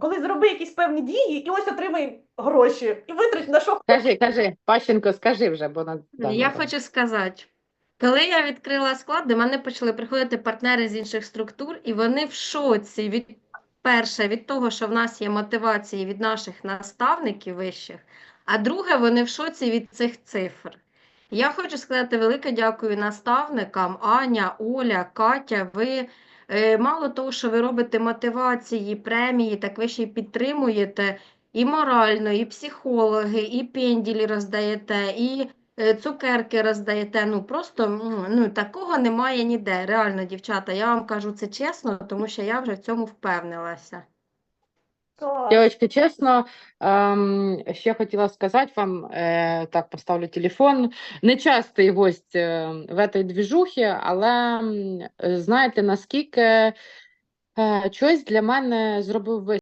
Коли зроби якісь певні дії, і ось отримай гроші, і витрать на що Кажи, кажи, Пащенко, скажи вже, бо на да, Я хочу сказати, коли я відкрила склад, до мене почали приходити партнери з інших структур, і вони в шоці від перше, від того, що в нас є мотивації від наших наставників вищих, а друге, вони в шоці від цих цифр. Я хочу сказати велике дякую наставникам Аня, Оля, Катя. Ви мало того, що ви робите мотивації, премії, так ви ще й підтримуєте і морально, і психологи, і пенділі роздаєте, і е, цукерки роздаєте. Ну просто ну, такого немає ніде. Реально, дівчата, я вам кажу це чесно, тому що я вже в цьому впевнилася. Девочки, чесно, ем, ще хотіла сказати вам, е, так, поставлю телефон. Нечастий гость е, в цій двіжухі, але знаєте, наскільки е, щось для мене зробив ви.